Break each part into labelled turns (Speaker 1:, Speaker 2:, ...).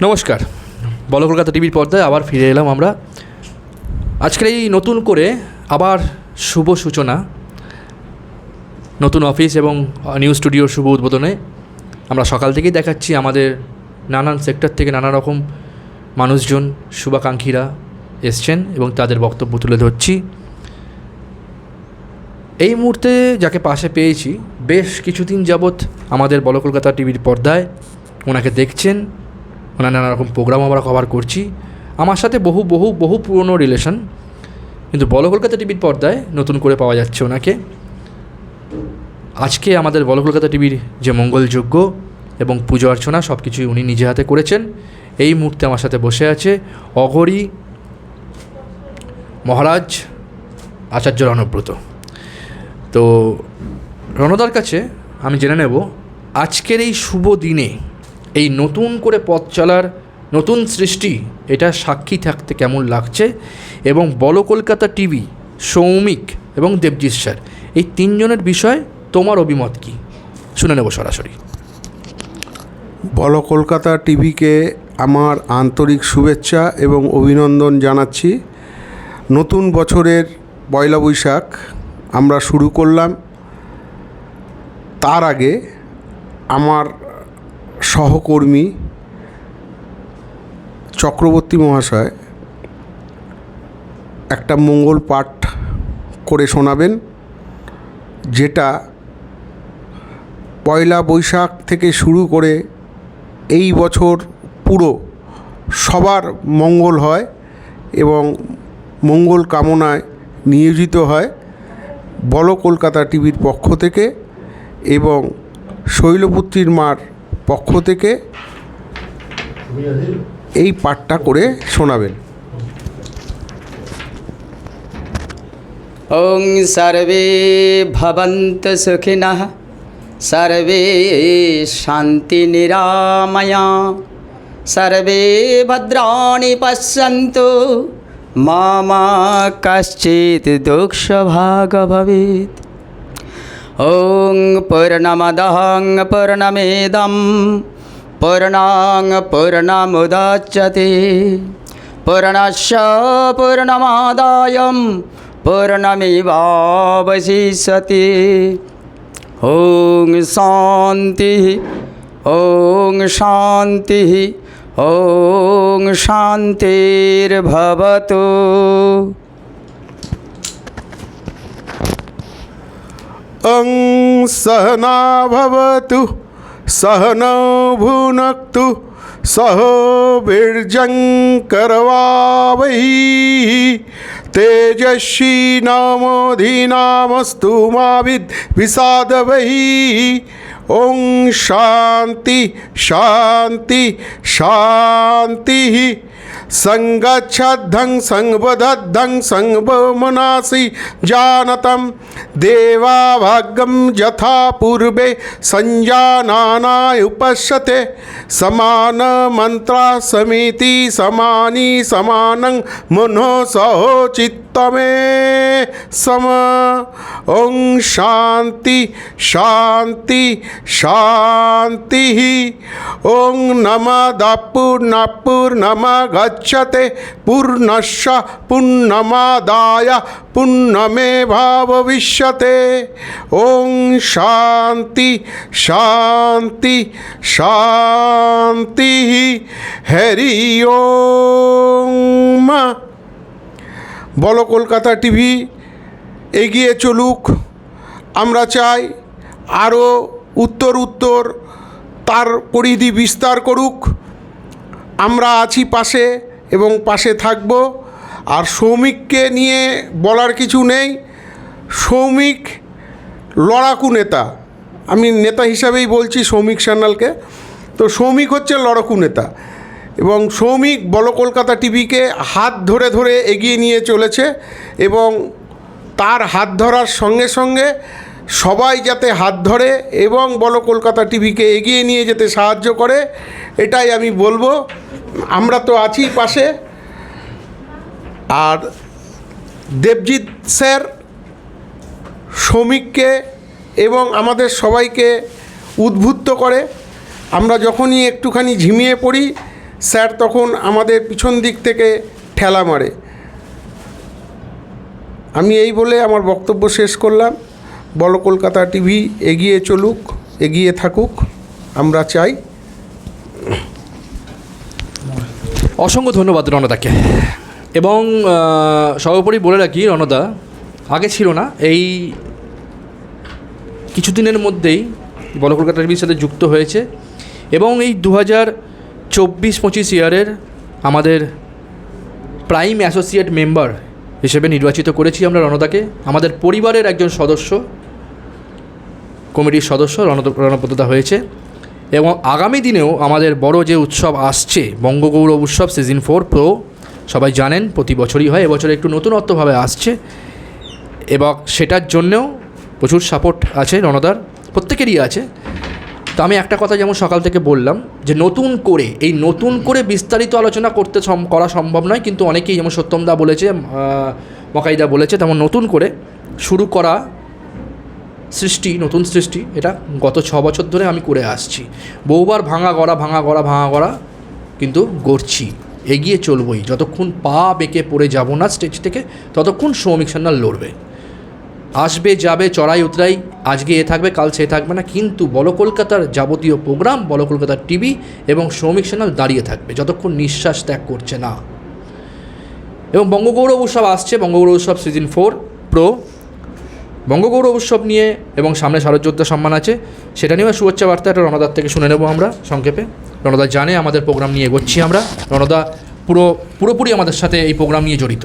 Speaker 1: নমস্কার। বলো কলকাতা টিভির পর্দায় আবার ফিরে এলাম আমরা। আজকের এই নতুন করে আবার শুভ সূচনা। নতুন অফিস এবং নিউজ স্টুডিওর শুভ উদ্বোধনে আমরা সকাল থেকেই দেখাচ্ছি আমাদের নানান সেক্টর থেকে নানা রকম মানুষজন, শুভাকাঙ্ক্ষীরা এসছেন এবং তাদের বক্তব্য তুলে ধরছি। এই মুহূর্তে যাকে পাশে পেয়েছি, বেশ কিছুদিন যাবৎ আমাদের বল কলকাতা টিভির পর্দায় ওনাকে দেখছেন ওনার নানা রকম প্রোগ্রাম আমরা কভার করছি। আমার সাথে বহু বহু বহু পুরনো রিলেশন কিন্তু বলো কলকাতা টিভির পর্দায় নতুন করে পাওয়া যাচ্ছে ওনাকে। আজকে আমাদের বলো কলকাতা টিভির যে মঙ্গলযোগ্য এবং পুজো অর্চনা সব কিছুই উনি নিজে হাতে করেছেন। এই মুহূর্তে আমার সাথে বসে আছে অঘরী মহারাজ আচার্য রণব্রত। তো রণদার কাছে আমি জেনে নেব, আজকের এই শুভ দিনে এই নতুন করে পথ চলার নতুন সৃষ্টি, এটা সাক্ষী থাকতে কেমন লাগছে? এবং বলো কলকাতা টিভি, সৌমিক এবং দেবজিৎ স্যার, এই তিনজনের বিষয়ে তোমার অভিমত কি? শুনে নেব সরাসরি।
Speaker 2: বলো কলকাতা টিভিকে আমার আন্তরিক শুভেচ্ছা এবং অভিনন্দন জানাচ্ছি। নতুন বছরের পয়লা বৈশাখ আমরা শুরু করলাম। তার আগে আমার সহকর্মী চক্রবর্তী মহাশয় একটা মঙ্গল পাঠ করে শোনাবেন, যেটা পয়লা বৈশাখ থেকে শুরু করে এই বছর পুরো সবার মঙ্গল হয় এবং মঙ্গল কামনায় নিয়োজিত হয় বলো কলকাতা টিভির পক্ষ থেকে এবং শৈলপুত্রীর মার পক্ষ থেকে এই পাঠটা করে শোনাবেন।
Speaker 3: ওং সর্বে ভবন্ত সুখিন, সর্বে শান্তি নিরাময়া, সর্বে ভদ্রাণি পশ্যন্তু মা কশ্চিৎ দুঃখভাগ ভবেত ॐ पूर्णमदहं पूर्णमेदं पूर्णां पूर्णमुदच्यते पूर्णस्य पूर्णमादायं पूर्णमेवावशिष्यते ॐ शान्तिः ॐ शान्तिः ॐ शान्तिर्भवतु
Speaker 2: सहना भवतु सहनौ भुनक्तु सह वीर्यङ्करवावै तेजस्वी नामोऽधिनामस्तु मा विद्विषादवै ॐ शान्ति शान्ति शान्तिः। सङ्गच्छद्धं सङ्वदद्धं सङ्वमनासि जानतं देवाभागं यथा पूर्वे सञ्जानानाय उपश्यते समानमन्त्रा समिति समानि समानं मनः सहो तमे सम। ओं शांति शांति शांति ही ओं नम दूर्ण पूर्णम गच्छते पूर्णश पुण्यमादाय पुण्यमेवावविष्यते ओं शांति शांति शांति हरि ओम। বলো কলকাতা টিভি, এগিয়ে চলুক। আমরা চাই আরও উত্তর উত্তর, তার পরিধি বিস্তার করুক। আমরা আছি পাশে এবং পাশে থাকব। আর সৌমিককে নিয়ে বলার কিছু নেই। সৌমিক লড়াকু নেতা। আমি নেতা হিসাবেই বলছি সৌমিক সান্যালকে। তো সৌমিক হচ্ছে লড়াকু নেতা। এবং সৌমিক বল কলকাতা টিভিকে হাত ধরে ধরে এগিয়ে নিয়ে চলেছে এবং তার হাত ধরার সঙ্গে সঙ্গে সবাই যাতে হাত ধরে এবং বল কলকাতা টিভিকে এগিয়ে নিয়ে যেতে সাহায্য করে, এটাই আমি বলব। আমরা তো আছি পাশে। আর দেবজিৎ স্যার শ্রমিককে এবং আমাদের সবাইকে উদ্বুদ্ধ করে। আমরা যখনই একটুখানি ঝিমিয়ে পড়ি স্যার তখন আমাদের পিছন দিক থেকে ঠেলা মারে। আমি এই বলে আমার বক্তব্য শেষ করলাম। বলো কলকাতা টিভি এগিয়ে চলুক, এগিয়ে থাকুক, আমরা চাই।
Speaker 1: অসংখ্য ধন্যবাদ রণদাকে। এবং সর্বোপরি বলে রাখি রণদা, আগে ছিল না। এই কিছুদিনের মধ্যেই বল কলকাতা টিভির সাথে যুক্ত হয়েছে। এবং এই দু হাজার চব্বিশ পঁচিশ ইয়ারের আমাদের প্রাইম অ্যাসোসিয়েট মেম্বার হিসেবে নির্বাচিত করেছি আমরা রণদাকে। আমাদের পরিবারের একজন সদস্য, কমিটির সদস্য রণদ রণপদতা হয়েছে। এবং আগামী দিনেও আমাদের বড় যে উৎসব আসছে, বঙ্গগৌরব উৎসব সিজন ফোর প্রো সবাই জানেন প্রতি বছরই হয়, এবছর একটু নতুনত্বভাবে আসছে। এবং সেটার জন্যেও প্রচুর সাপোর্ট আছে রণদার, প্রত্যেকেরই আছে। তো আমি একটা কথা যেমন সকাল থেকে বললাম যে নতুন করে, এই নতুন করে বিস্তারিত আলোচনা করতে করা সম্ভব নয়, কিন্তু অনেকেই যেমন সত্যমদা বলেছে মকাইদা বলেছে, তেমন নতুন করে শুরু করা সৃষ্টি, নতুন সৃষ্টি, এটা গত ছ বছর ধরে আমি করে আসছি। বহুবার ভাঙা গড়া ভাঙা গড়া ভাঙা গড়া কিন্তু গড়ছি, এগিয়ে চলবই, যতক্ষণ পা বেঁকে পড়ে যাব না স্টেজ থেকে, ততক্ষণ সৌমিক সান্যাল লড়বে। আসবে, যাবে, চড়াই, উতরাই, আজকে এ থাকবে, কাল সে থাকবে না। কিন্তু বল কলকাতার যাবতীয় প্রোগ্রাম, বল কলকাতার টিভি এবং শ্রমিক চ্যানেল দাঁড়িয়ে থাকবে, যতক্ষণ নিঃশ্বাস ত্যাগ করছে না। এবং বঙ্গগৌরব উৎসব আসছে, বঙ্গগৌরব উৎসব সিজন ফোর প্রো বঙ্গগৌরব উৎসব নিয়ে এবং সামনে শারদযোদ্ধা সম্মান আছে, সেটা নিয়েও শুভেচ্ছা বার্তা একটা রণদার থেকে শুনে নেব আমরা সংক্ষেপে। রণদা জানে আমাদের প্রোগ্রাম নিয়ে এগোচ্ছি আমরা। রণদা পুরো, পুরোপুরি আমাদের সাথে এই প্রোগ্রাম নিয়ে জড়িত।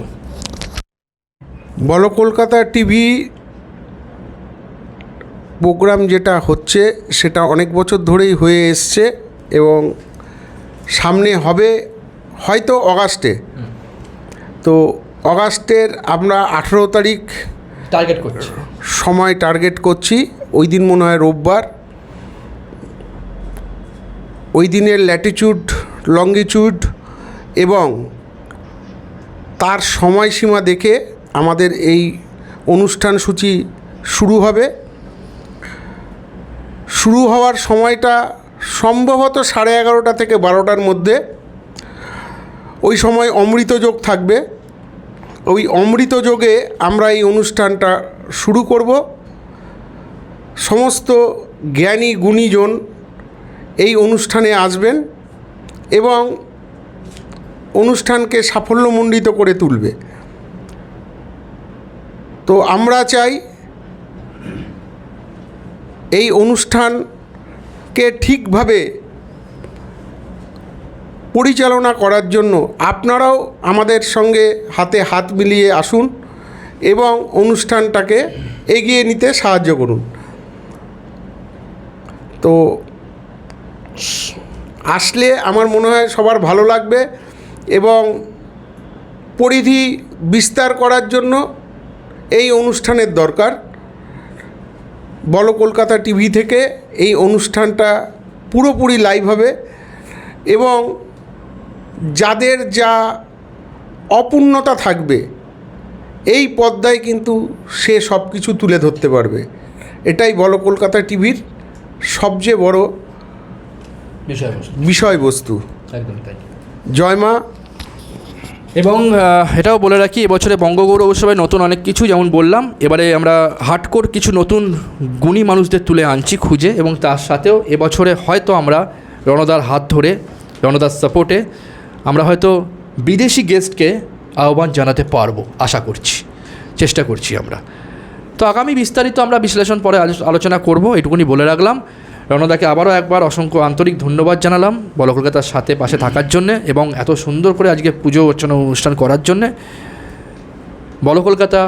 Speaker 2: বলো কলকাতা টিভি প্রোগ্রাম যেটা হচ্ছে সেটা অনেক বছর ধরেই হয়ে এসছে এবং সামনে হবে হয়তো অগাস্টে। তো অগাস্টের আমরা আঠেরো তারিখ
Speaker 1: টার্গেট করছি।
Speaker 2: সময় টার্গেট করছি। ওই দিন মনে হয় রোববার। ওই দিনের ল্যাটিচিউড লঙ্গিচিউড এবং তার সময়সীমা দেখে আমাদের এই অনুষ্ঠান সূচি শুরু হবে। শুরু হওয়ার সময়টা সম্ভবত সাড়ে এগারোটা থেকে বারোটার মধ্যে। ওই সময় অমৃতযোগ থাকবে। ওই অমৃতযোগে আমরা এই অনুষ্ঠানটা শুরু করব। সমস্ত জ্ঞানী গুণীজন এই অনুষ্ঠানে আসবেন এবং অনুষ্ঠানকে সাফল্যমণ্ডিত করে তুলবে। তো আমরা চাই এই অনুষ্ঠানকে ঠিকভাবে পরিচালনা করার জন্য আপনারাও আমাদের সঙ্গে হাতে হাত মিলিয়ে আসুন এবং অনুষ্ঠানটাকে এগিয়ে নিতে সাহায্য করুন। তো আসলে আমার মনে হয় সবার ভালো লাগবে এবং পরিধি বিস্তার করার জন্য এই অনুষ্ঠানের দরকার। বলো কলকাতা টিভি থেকে এই অনুষ্ঠানটা পুরোপুরি লাইভ হবে এবং যাদের যা অপূর্ণতা থাকবে এই পদ্মায় কিন্তু সে সব কিছু তুলে ধরতে পারবে। এটাই বলো কলকাতা টিভির সবচেয়ে বড়
Speaker 1: বিষয়বস্তু।
Speaker 2: বিষয়বস্তু।
Speaker 1: একদম তাই।
Speaker 2: জয় মা
Speaker 1: এবং এটাও বলে রাখি, এবছরে বঙ্গগৌরব উৎসবে নতুন অনেক কিছু, যেমন বললাম, এবারে আমরা হার্ডকোর কিছু নতুন গুণী মানুষদের তুলে আনছি খুঁজে, এবং তার সাথেও এবছরে হয়তো আমরা রণদার হাত ধরে, রণদার সাপোর্টে, আমরা হয়তো বিদেশি গেস্টকে আহ্বান জানাতে পারব, আশা করছি, চেষ্টা করছি আমরা। তো আগামী বিস্তারিত আমরা বিশ্লেষণ পরে আলোচনা করব, এটুকুনি বলে রাখলাম। রণদাকে আবারও একবার অসংখ্য আন্তরিক ধন্যবাদ জানালাম বল কলকাতার সাথে পাশে থাকার জন্যে এবং এত সুন্দর করে আজকে পুজো অর্চনা অনুষ্ঠান করার জন্যে। বল কলকাতা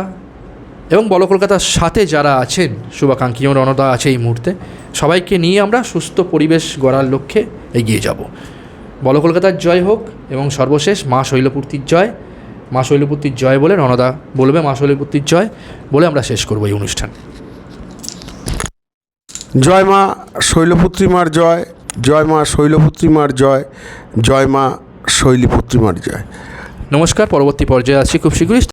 Speaker 1: এবং বল কলকাতার সাথে যারা আছেন, শুভাকাঙ্ক্ষী এবং রণদা আছে এই মুহূর্তে, সবাইকে নিয়ে আমরা সুস্থ পরিবেশ গড়ার লক্ষ্যে এগিয়ে যাব। বল কলকাতার জয় হোক এবং সর্বশেষ মা শৈলপূর্তির জয়। মা শৈলপূর্তির জয় বলে রণদা বলবে, মা শৈলপূর্তির জয় বলে আমরা শেষ করব এই অনুষ্ঠান।
Speaker 2: জয় মা শৈলপুত্রী মার জয় জয় মা শৈলপুত্রী মার জয় জয় মা শৈলীপুত্রীমার জয়।
Speaker 1: নমস্কার, পরবর্তী পর্যায়ে আছি খুব শীঘ্রই।